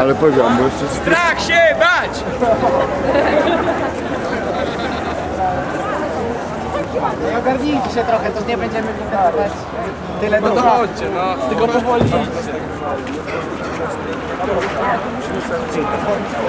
Ale poziom był jeszcze... Strach się bać! Ogarnijcie się trochę, to nie będziemy pokazywać tyle No do to chodźcie, no. Tylko powoli idźcie.